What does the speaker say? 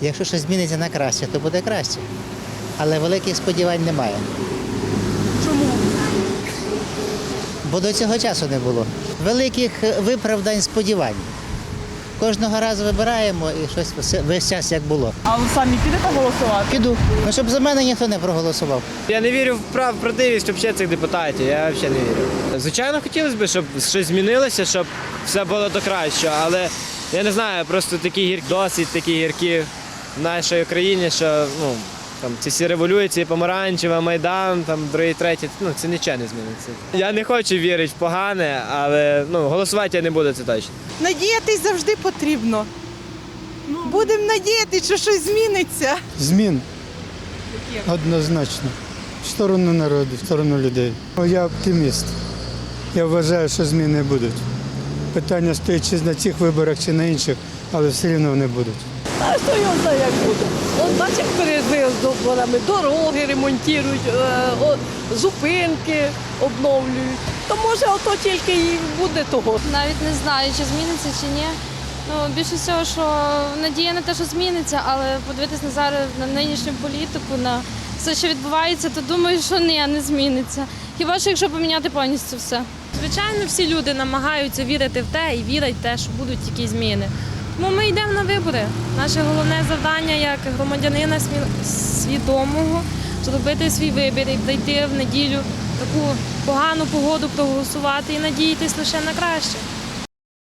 Якщо щось зміниться на краще, то буде краще. Але великих сподівань немає. Чому? Бо до цього часу не було. Великих виправдань сподівань. Кожного разу вибираємо і щось весь час як було. А ви самі підете голосувати? Піду. Ну, щоб за мене ніхто не проголосував. Я не вірю в прав правдивість взагалі цих депутатів. Я взагалі не вірю. Звичайно, хотілося б, щоб щось змінилося, щоб все було до кращого, але я не знаю, просто такі гір... досить такі гіркі в нашій країні, що ну. Там ці всі революції, помаранчева, майдан, там другий, третій, ну це нічого не зміниться. Я не хочу вірити в погане, але ну голосувати я не буду, це точно. Надіятись завжди потрібно. Будемо надіятися, що щось зміниться. Змін однозначно. В сторону народу, в сторону людей. Ну, Я оптиміст. Я вважаю, що зміни будуть. Питання стоїть чи на цих виборах, чи на інших, але все одно вони будуть. А що його знає, як буде? Он бачив перед виборами дороги ремонтують, е, зупинки обновлюють. То може ото тільки і буде того. Навіть не знаю, чи зміниться, чи ні. Ну, більше всього, що надія на те, що зміниться, але подивитись на зараз на нинішню політику, на все, що відбувається, то думаю, що ні, не зміниться. Хіба що якщо поміняти повністю все. Звичайно, всі люди намагаються вірити в те і вірять в те, що будуть якісь зміни. Тому ми йдемо на вибори. Наше головне завдання як громадянина свідомого зробити свій вибір і прийти в неділю таку погану погоду проголосувати і надіятись лише на краще.